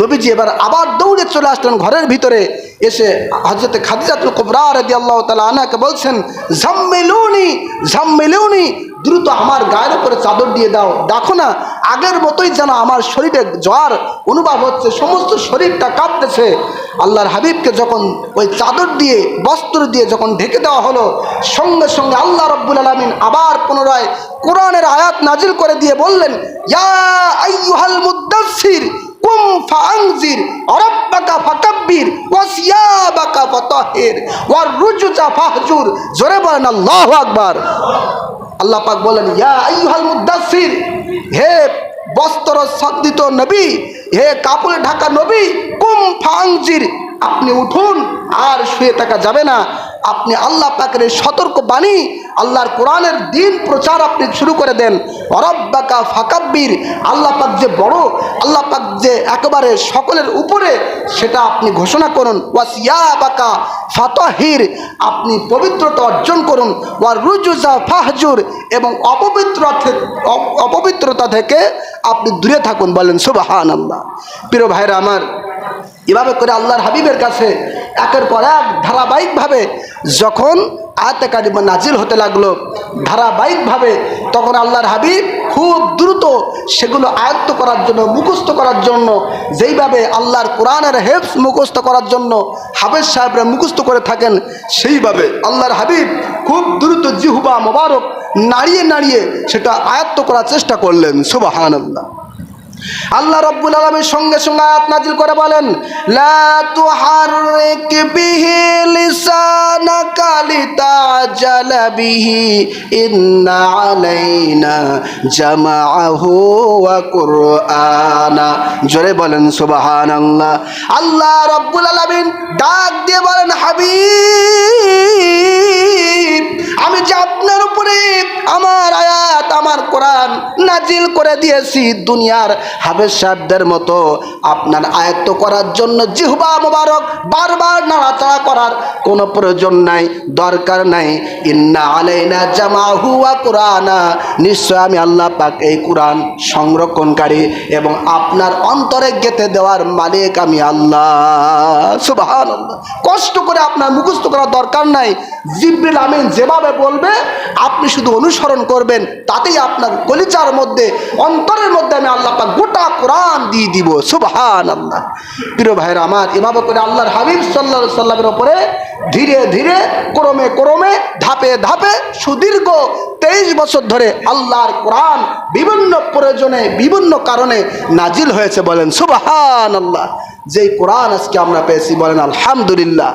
নবীজি এবার আবার দৌড়ে চলে আসলেন ঘরের ভিতরে। এসে হজরতে খাদিজাতুল কুবরা রাদি আল্লাহ তালা আনাকে বলছেন, ঝাম্মেলুনি ঝাম্মেলুনি, দ্রুত আমার গায়ের উপরে চাদর দিয়ে দাও। দেখো না, আগের মতোই যেন আমার শরীরে জ্বর অনুভব হচ্ছে, সমস্ত শরীরটা কাঁপতেছে। আল্লাহর হাবিবকে যখন ওই চাদর দিয়ে, বস্ত্র দিয়ে যখন ঢেকে দেওয়া হলো, সঙ্গে সঙ্গে আল্লাহ রব্বুল আলমিন আবার পুনরায় কোরআনের আয়াত নাজিল করে দিয়ে বললেন, ইয়া আইয়ুহাল মুদ্দাসসির কুম ফাআনজির রাব্বাকা ফাকাব্বির ওয়া সিয়াবাকা ফাতাহির ওয়া রুজুজা ফাহজুর। জোরে বলেন, আল্লাহু আকবার। আল্লাহ পাক বলেন, ইয়া আইয়ুহাল মুদ্দাসসির হে বস্ত্র সদ্দিত নবী, হে কাপড়ে ঢাকা নবী, কুম ফাংজির আপনি উঠুন, আর শুয়ে থাকা যাবে না। আপনি আল্লাহ পাকের সতর্ক বাণী, আল্লাহর কোরআনের দিন প্রচার আপনি শুরু করে দেন। অরব্বাকা ফাকাব্বির, আল্লাহ পাক যে বড়, আল্লাহ পাক যে একেবারে সকলের উপরে, সেটা আপনি ঘোষণা করুন। ওয়াসিয়া বাকা ফাতহির, আপনি পবিত্রতা অর্জন করুন। ওয়া রুজুজা ফাহজুর, এবং অপবিত্র অপবিত্রতা থেকে আপনি দূরে থাকুন। বলেন সুবাহান আল্লাহ প্রিয় ভাইরা আমার, এভাবে করে আল্লাহর হাবিবের কাছে একের পর এক ধারাবাহিকভাবে যখন আয়াতে কারিমা নাজিল হতে লাগল, ধারাবাহিকভাবে তখন আল্লাহর হাবিব খুব দ্রুত সেগুলো আয়ত্ত করার জন্য, মুখস্থ করার জন্য, যেইভাবে আল্লাহর কোরআনের হেফস মুখস্থ করার জন্য হাফেজ সাহেবরা মুখস্থ করে থাকেন, সেইভাবে আল্লাহর হাবিব খুব দ্রুত জিহুবা মোবারক নাড়িয়ে নাড়িয়ে সেটা আয়ত্ত করার চেষ্টা করলেন। সুবাহান আল্লাহ রব্বুল আলমের সঙ্গে সঙ্গে আয়াত নাজিল করে বলেন জোরে বলেন, সুবহানাল্লাহ। আল্লাহ রব্বুল আলামিন ডাক দিয়ে বলেন, হাবিব, আমি যে আপনার উপরে আমার আয়াত আমার কোরআন নাজিল করে দিয়েছি দুনিয়ার হাবেজ সাহেবদের মতো। আপনার আয়ত্ত করার জন্য জিহবা মোবারক বারবার নাড়াচাড়া করার কোনো প্রয়োজন নাই, দরকার নাই। ইন্না আলাইনা জামা হুয়া কোরআনা। নিশ্চয় আমি আল্লাহ পাক এই কোরআন সংরক্ষণকারী এবং আপনার অন্তরে গেতে দেওয়ার মালিক আমি আল্লাহ। সুবাহান কষ্ট করে আপনার মুখস্থ করার দরকার নাই। জিব্রিল আমিন যেভাবে বলবে, আপনি শুধু অনুসরণ করবেন তাতেই আপনার কলিচার মধ্যে, অন্তরের মধ্যে আমি আল্লাহ পাক গোটা কোরআন দিয়ে দিব। সুবহান আল্লাহ প্রিয় ভাইরা আমার, এভাবে করে আল্লাহর হাবিব সাল্লাহ সাল্লামের ওপরে ধীরে ধীরে, ক্রমে ক্রমে, ধাপে ধাপে, সুদীর্ঘ তেইশ বছর ধরে আল্লাহর কোরআন বিভিন্ন প্রয়োজনে, বিভিন্ন কারণে নাজিল হয়েছে বলেন সুবহান আল্লাহ যেই কোরআন আজকে আমরা পেয়েছি বলেন, আলহামদুলিল্লাহ।